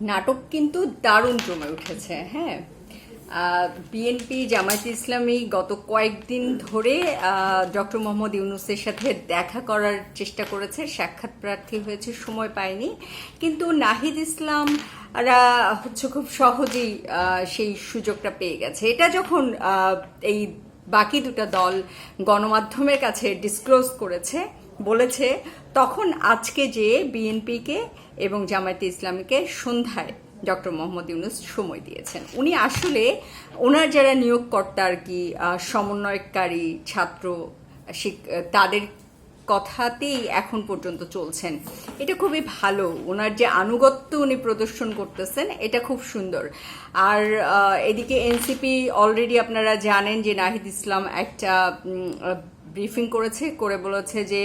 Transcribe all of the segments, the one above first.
নাটক কিন্তু দারুণ জমে উঠেছে হ্যাঁ। বিএনপি জামায়াত ইসলামী গত কয়েকদিন ধরে ডক্টর মোহাম্মদ ইউনুসের সাথে দেখা করার চেষ্টা করেছে, সাক্ষাৎ প্রার্থী হয়েছে, সময় পায়নি। কিন্তু নাহিদ ইসলাম রা হচ্ছে খুব সহজেই সেই সুযোগটা পেয়ে গেছে। এটা যখন এই বাকি দুটা দল গণমাধ্যমের কাছে ডিসক্লোজ করেছে বলেছে, তখন আজকে যে বিএনপিকে এবং জামায়াতে ইসলামীকে সন্ধ্যায় ডক্টর মোহাম্মদ ইউনুস সময় দিয়েছেন। উনি আসলে ওনার যারা নিয়োগকর্তা আর কি সমন্বয়কারী ছাত্র তাদের কথাতেই এখন পর্যন্ত চলছেন। এটা খুবই ভালো। ওনার যে আনুগত্য উনি প্রদর্শন করতেছেন, এটা খুব সুন্দর। আর এদিকে এনসিপি অলরেডি আপনারা জানেন যে নাহিদ ইসলাম একটা ব্রিফিং করেছে, করে বলেছে যে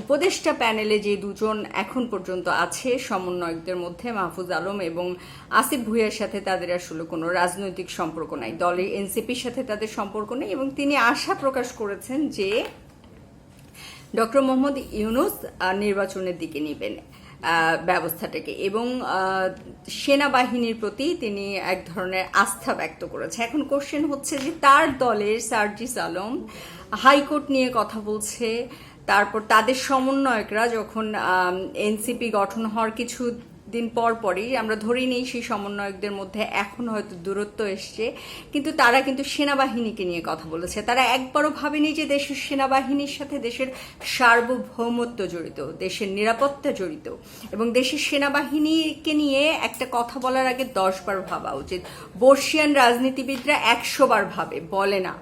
উপদেষ্টা প্যানেলে যে দুজন এখন পর্যন্ত আছে সমন্বয়কদের মধ্যে মাহফুজ আলম এবং আসিফ ভুইয়ার সাথে তাদের আসলে কোনো রাজনৈতিক সম্পর্ক নাই। দলের এনসিপির সাথে তাদের সম্পর্ক নেই এবং তিনি আশা প্রকাশ করেছেন যে, ডক্টর মোহাম্মদ ইউনুস নির্বাচনের দিকে নেবেন ব্যবস্থাটাকে এবং সেনাবাহিনীর প্রতি তিনি এক ধরনের আস্থা ব্যক্ত করেছে এখন কোশ্চেন হচ্ছে যে, তার দলের সার্জিস আলম হাইকোর্ট নিয়ে কথা বলছে। তারপর তাদের সমন্বয়করা যখন এনসিপি গঠন হওয়ার কিছু দিন পর পরই, আমরা ধরেই নেই সেই সমন্বয়কদের মধ্যে এখন হয়তো দূরত্ব এসছে, কিন্তু তারা কিন্তু সেনাবাহিনীকে নিয়ে কথা বলেছে। তারা একবারও ভাবেনি যে দেশের সেনাবাহিনীর সাথে দেশের সার্বভৌমত্ব জড়িত, দেশের নিরাপত্তা জড়িত, এবং দেশের সেনাবাহিনীকে নিয়ে একটা কথা বলার আগে দশবার ভাবা উচিত। বর্ষিয়ান রাজনীতিবিদরা একশো বার ভাবে, বলে না।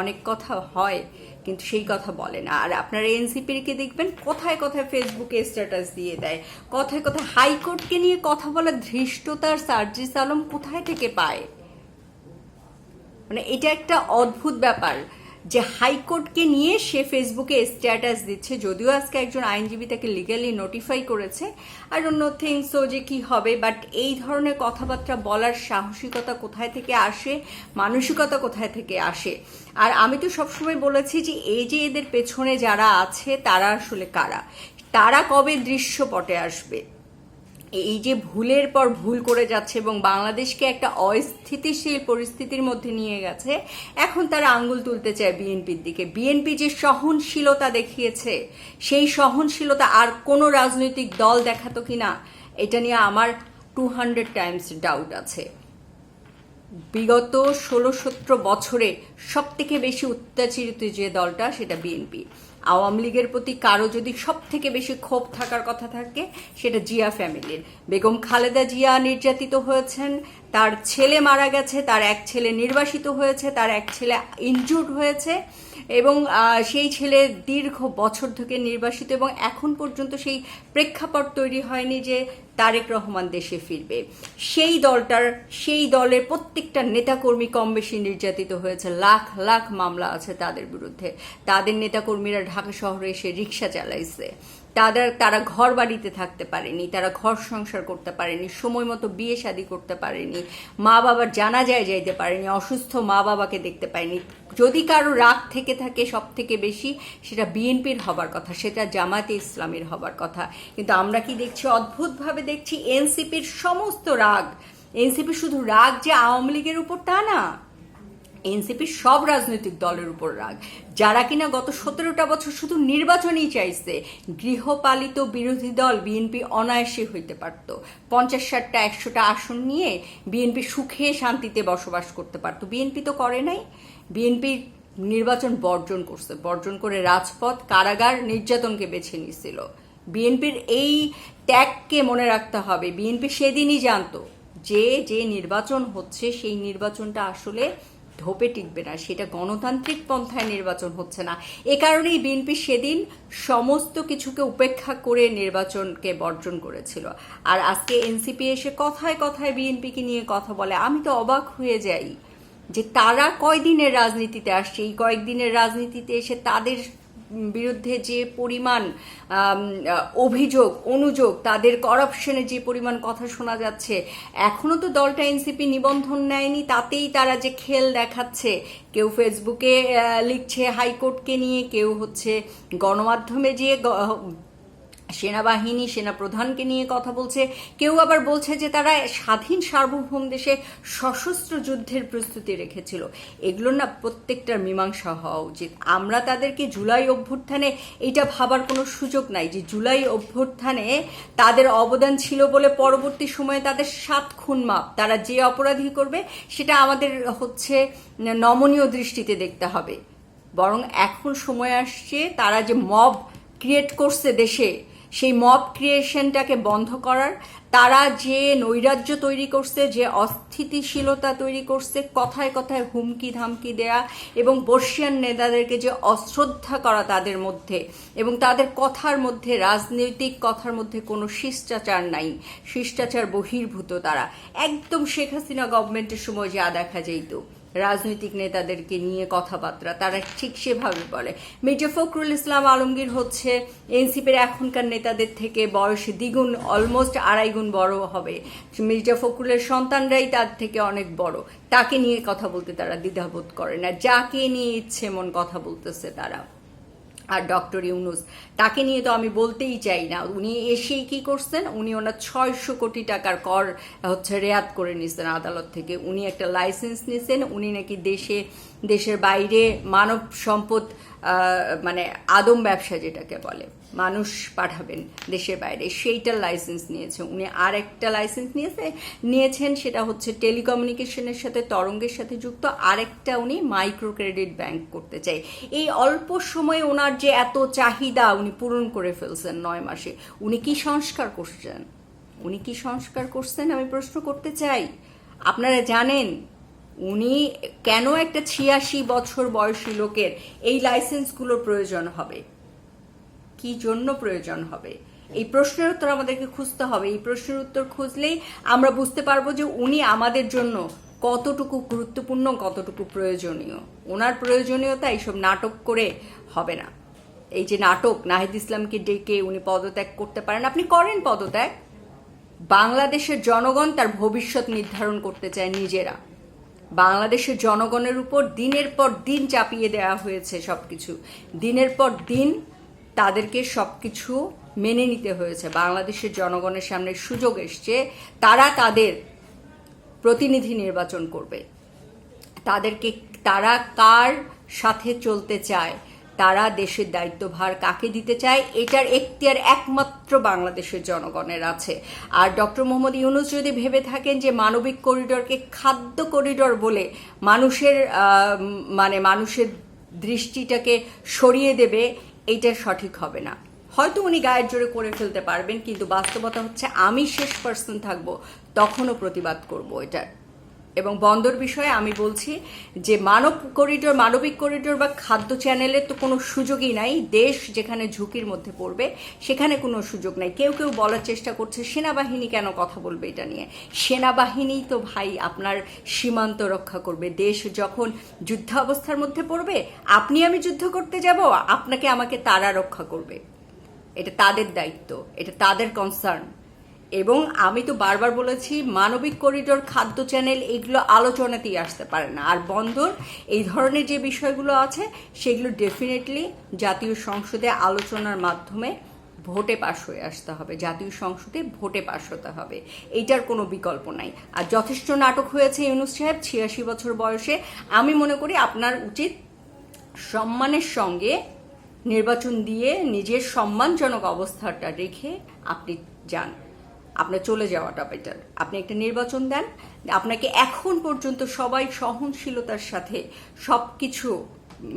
অনেক কথা হয়, কিন্তু সেই কথা বলে না। আর আপনারা এনসিপির কে দেখবেন, কোথায় কোথায় ফেসবুকে স্ট্যাটাস দিয়ে দেয়, কথায় কোথায় হাইকোর্টকে নিয়ে কথা বলার ধৃষ্টতার সার্জিস আলম কোথায় থেকে পায়? মানে এটা একটা অদ্ভুত ব্যাপার। যে হাইকোর্টকে নিয়ে সে ফেসবুকে স্ট্যাটাস দিচ্ছে, যদিও আজকে একজন আইনজীবী তাকে লিগালি নোটিফাই করেছে আর অন্য থিংসও যে কি হবে বাট এই ধরনের কথাবার্তা বলার সাহসিকতা কোথায় থেকে আসে, মানসিকতা কোথায় থেকে আসে? আর আমি তো সবসময় বলেছি যে এই যে এদের পেছনে যারা আছে, তারা আসলে কারা? তারা কবে দৃশ্যপটে আসবে? এই যে ভুলের পর ভুল করে যাচ্ছে এবং বাংলাদেশকে একটা অস্থিতিশীল পরিস্থিতির মধ্যে নিয়ে গেছে, এখন তারা আঙ্গুল তুলতে চায় বিএনপির দিকে। বিএনপি যে সহনশীলতা দেখিয়েছে, সেই সহনশীলতা আর কোনো রাজনৈতিক দল দেখাতো কিনা, এটা নিয়ে আমার টু হান্ড্রেড টাইমস ডাউট আছে। বিগত ষোলো সতেরো বছরে সব থেকে বেশি অত্যাচারিত যে দলটা সেটা বিএনপি। আওয়ামী লীগের প্রতি কারও যদি সব থেকে বেশি ক্ষোভ থাকার কথা থাকে, সেটা জিয়া ফ্যামিলির। বেগম খালেদা জিয়া নির্যাতিত হয়েছেন, তার ছেলে মারা গেছে, তার এক ছেলে নির্বাসিত হয়েছে, তার এক ছেলে ইনজুর্ড হয়েছে। এবং সেই ছেলে দীর্ঘ বছর থেকে নির্বাসিত এবং এখন পর্যন্ত সেই প্রেক্ষাপট তৈরি হয়নি যে তারেক রহমান দেশে ফিরবে। সেই দলটার, সেই দলের প্রত্যেকটা নেতাকর্মী কম বেশি নির্যাতিত হয়েছে। লাখ লাখ মামলা আছে তাদের বিরুদ্ধে। তাদের নেতাকর্মীরা ঢাকা শহরে এসে রিক্সা চালাইছে। তাদের, তারা ঘর বাড়িতে থাকতে পারেনি, তারা ঘর সংসার করতে পারেনি, সময় মতো বিয়ে শাদী করতে পারেনি, মা বাবার জানা যায় যাইতে পারেনি, অসুস্থ মা বাবাকে দেখতে পায়নি যদি কারও রাগ থেকে থাকে সব থেকে বেশি, সেটা বিএনপির হবার কথা, সেটা জামাতে ইসলামের হবার কথা। কিন্তু আমরা কি দেখছি? অদ্ভুতভাবে দেখছি এনসিপির সমস্ত রাগ, এনসিপি শুধু রাগ যে আওয়ামী লীগের উপর তা না। এনসিপির সব রাজনৈতিক দলের উপর রাগ। যারা কিনা গত সতেরোটা বছর শুধু নির্বাচনই চাইছে, গৃহপালিত বিরোধী দল বিএনপি অনায়াসে হইতে পারত। পঞ্চাশ ষাটটা একশোটা আসন নিয়ে বিএনপি সুখে শান্তিতে বসবাস করতে পারত। বিএনপি তো করে নাই। বিএনপি নির্বাচন বর্জন করছে। বর্জন করে রাজপথ, কারাগার, নির্যাতনকে বেছে নিয়েছিল বিএনপির এই ত্যাগকে মনে রাখতে হবে। বিএনপি সেদিনই জানতো, যে যে নির্বাচন হচ্ছে, সেই নির্বাচনটা আসলে ধোপে টিকবে না, সেটা গণতান্ত্রিক পন্থায় নির্বাচন হচ্ছে না। এ কারণেই বিএনপি সেদিন সমস্ত কিছুকে উপেক্ষা করে নির্বাচনকে বর্জন করেছিল। আর আজকে এনসিপি এসে কথায় কথায় বিএনপিকে নিয়ে কথা বলে। আমি তো অবাক হয়ে যাই যে তারা কয়দিনের রাজনীতিতে আসছে? এই কয়েকদিনের রাজনীতিতে এসে তাদের বিরুদ্ধে যে পরিমাণ অভিযোগ, অনুযোগ, তাদের করাপশনে যে পরিমাণ কথা শোনা যাচ্ছে এখনও তো দলটা এনসিপি নিবন্ধন নেয়নি, তাতেই তারা যে খেল দেখাচ্ছে। কেউ ফেসবুকে লিখছে হাইকোর্টকে নিয়ে, কেউ হচ্ছে গণমাধ্যমে যে সেনাবাহিনী সেনা প্রধানকে নিয়ে কথা বলছে। কেউ আবার বলছে যে তারা স্বাধীন সার্বভৌম দেশে সশস্ত্র যুদ্ধের প্রস্তুতি রেখেছিল। এগুলো না প্রত্যেকটার মীমাংসা হওয়া উচিত। আমরা তাদেরকে জুলাই অভ্যুত্থানে এটা ভাবার কোনো সুযোগ নাই যে জুলাই অভ্যুত্থানে তাদের অবদান ছিল বলে পরবর্তী সময়ে তাদের সাত খুন মাপ, তারা যে অপরাধী করবে সেটা আমাদের হচ্ছে নমনীয় দৃষ্টিতে দেখতে হবে। বরং এখন সময় আসছে তারা যে মব ক্রিয়েট করছে দেশে সেই মব ক্রিয়েশনটাকে বন্ধ করার, তারা যে নৈরাজ্য তৈরি করছে, যে অস্থিতিশীলতা তৈরি করছে, কথায় কথায় হুমকি ধামকি দেয়া এবং বর্ষিয়ান নেতাদেরকে যে অশ্রদ্ধা করা তাদের মধ্যে এবং তাদের কথার মধ্যে, রাজনৈতিক কথার মধ্যে কোনো শিষ্টাচার নাই, শিষ্টাচার বহির্ভূত তারা। একদম শেখ হাসিনা গভর্নমেন্টের সময় যা দেখা যেত রাজনৈতিক নেতাদেরকে নিয়ে কথাবার্তা, তারা ঠিক সেভাবে বলে। মির্জা ফখরুল ইসলাম আলমগীর হচ্ছে এনসিপির এখনকার নেতাদের থেকে বয়স দ্বিগুণ অলমোস্ট আড়াই গুণ বড় হবে। মির্জা ফখরুলের সন্তানরাই তার থেকে অনেক বড়। তাকে নিয়ে কথা বলতে তারা দ্বিধাবোধ করে না যাকে নিয়ে ইচ্ছে মন কথা বলতেছে তারা। আর ডক্টর ইউনুস। তাকে নিয়ে তো আমি বলতেই চাই না। উনি এসেই কি করছেন? উনি ওনার ছয়শো কোটি টাকার কর হচ্ছে রেয়াত করে নিছেন আদালত থেকে। উনি একটা লাইসেন্স নিছেন। উনি নাকি দেশে দেশের বাইরে মানব সম্পদ মানে আদম ব্যবসা যেটাকে বলে, মানুষ পাঠাবেন দেশের বাইরে সেইটার লাইসেন্স নিয়েছে। উনি আর একটা লাইসেন্স নিয়েছে, নিয়েছেন, সেটা হচ্ছে টেলিকমিউনিকেশনের সাথে, তরঙ্গের সাথে যুক্ত। আরেকটা উনি মাইক্রো ক্রেডিট ব্যাংক করতে চাই। এই অল্প সময়ে ওনার যে এত চাহিদা উনি পূরণ করে ফেলছেন নয় মাসে, উনি কি সংস্কার করছেন? উনি কি সংস্কার করছেন আমি প্রশ্ন করতে চাই। আপনারা জানেন উনি কেন একটা ছিয়াশি বছর বয়সী লোকের এই লাইসেন্সগুলোর প্রয়োজন হবে? কি জন্য প্রয়োজন হবে? এই প্রশ্নের উত্তর আমাদেরকে খুঁজতে হবে। এই প্রশ্নের উত্তর খুঁজলেই আমরা বুঝতে পারব যে উনি আমাদের জন্য কতটুকু গুরুত্বপূর্ণ, কতটুকু প্রয়োজনীয়। ওনার প্রয়োজনীয়তা এইসব নাটক করে হবে না। এই যে নাটক, নাহিদ ইসলামকে ডেকে উনি পদত্যাগ করতে পারেন। আপনি করেন পদত্যাগ। বাংলাদেশের জনগণ তার ভবিষ্যৎ নির্ধারণ করতে চায় নিজেরা। বাংলাদেশের জনগণের উপর দিনের পর দিন চাপিয়ে দেওয়া হয়েছে সব কিছু দিনের পর দিন তাদেরকে সব কিছু মেনে নিতে হয়েছে। বাংলাদেশের জনগণের সামনে সুযোগ এসছে, তারা তাদের প্রতিনিধি নির্বাচন করবে। তাদেরকে, তারা কার সাথে চলতে চায়? তারা দেশের দায়িত্বভার কাকে দিতে চায়, এটার এখতিয়ার একমাত্র বাংলাদেশের জনগণের আছে। আর ডক্টর মোহাম্মদ ইউনুস যদি ভেবে থাকেন যে মানবিক করিডোরকে খাদ্য করিডোর বলে মানুষের মানে মানুষের দৃষ্টিটাকে সরিয়ে দেবে, এটা সঠিক হবে না। হয়তো উনি গায়ের জোরে করে ফেলতে পারবেন, কিন্তু বাস্তবতা হচ্ছে আমি শেষ পার্সন থাকব, তখনও প্রতিবাদ করব এটার। এবং বন্দর বিষয়ে আমি বলছি যে মানব করিডোর মানবিক করিডোর বা খাদ্য চ্যানেলের তো কোনো সুযোগই নাই। দেশ যেখানে ঝুঁকির মধ্যে পড়বে, সেখানে কোনো সুযোগ নাই। কেউ কেউ বলার চেষ্টা করছে, সেনাবাহিনী কেন কথা বলবে এটা নিয়ে? সেনাবাহিনী তো ভাই আপনার সীমান্ত রক্ষা করবে। দেশ যখন যুদ্ধাবস্থার মধ্যে পড়বে, আপনি আমি যুদ্ধ করতে যাব, আপনাকে আমাকে তারা রক্ষা করবে। এটা তাদের দায়িত্ব, এটা তাদের কনসার্ন এবং আমি তো বারবার বলেছি, মানবিক করিডোর খাদ্য চ্যানেল এগুলো আলোচনাতেই আসতে পারে না। আর বন্দর, এই ধরনের যে বিষয়গুলো আছে, সেগুলো ডেফিনেটলি জাতীয় সংসদে আলোচনার মাধ্যমে ভোটে পাশ হয়ে আসতে হবে। জাতীয় সংসদে ভোটে পাশ হতে হবে। এইটার কোনো বিকল্প নাই। আর যথেষ্ট নাটক হয়েছে ইউনুস সাহেব, ছিয়াশি বছর বয়সে। আমি মনে করি আপনার উচিত সম্মানের সঙ্গে নির্বাচন দিয়ে নিজের সম্মানজনক অবস্থাটা রেখে আপনি যান। আপনার চলে যাওয়াটা বেটার আপনি একটা নির্বাচন দেন, আপনাকে এখন পর্যন্ত সবাই সহনশীলতার সাথে সব কিছু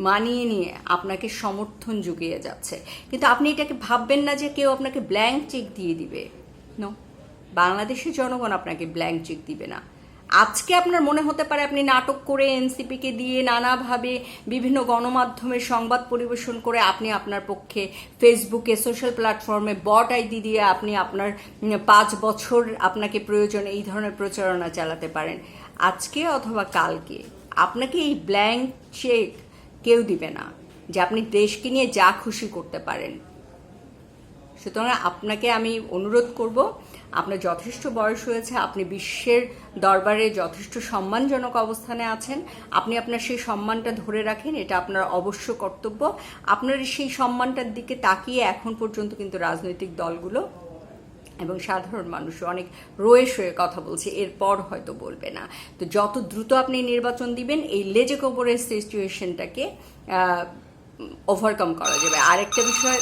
মানিয়ে নিয়ে আপনাকে সমর্থন জুগিয়ে যাচ্ছে। কিন্তু আপনি এটাকে ভাববেন না যে কেউ আপনাকে ব্ল্যাঙ্ক চেক দিয়ে দিবে। নো বাংলাদেশের জনগণ আপনাকে ব্ল্যাঙ্ক চেক দিবে না। আজকে আপনার মনে হতে পারে আপনি নাটক করে এনসিপিকে দিয়ে নানাভাবে বিভিন্ন গণমাধ্যমে সংবাদ পরিবেশন করে আপনি আপনার পক্ষে ফেসবুকে সোশ্যাল প্ল্যাটফর্মে বট আইডি দিয়ে আপনি আপনার পাঁচ বছর আপনাকে প্রয়োজন এই ধরনের প্রচারণা চালাতে পারেন। আজকে অথবা কালকে আপনাকে এই ব্ল্যাঙ্ক চেক কেউ দিবে না যে আপনি দেশকে নিয়ে যা খুশি করতে পারেন। সুতরাং আপনাকে আমি অনুরোধ করব আপনার যথেষ্ট বয়স হয়েছে, আপনি বিশ্বের দরবারে যথেষ্ট সম্মানজনক অবস্থানে আছেন, আপনি আপনার সেই সম্মানটা ধরে রাখেন, এটা আপনার অবশ্য কর্তব্য। আপনার সেই সম্মানটার দিকে তাকিয়ে এখন পর্যন্ত কিন্তু রাজনৈতিক দলগুলো এবং সাধারণ মানুষ অনেক রয়ে সয়ে কথা বলছে, এরপর হয়তো বলবে না। তো যত দ্রুত আপনি নির্বাচন দিবেন, এই লেজে কবরের সিচুয়েশনটাকে ওভারকাম করা যাবে। আরেকটা বিষয়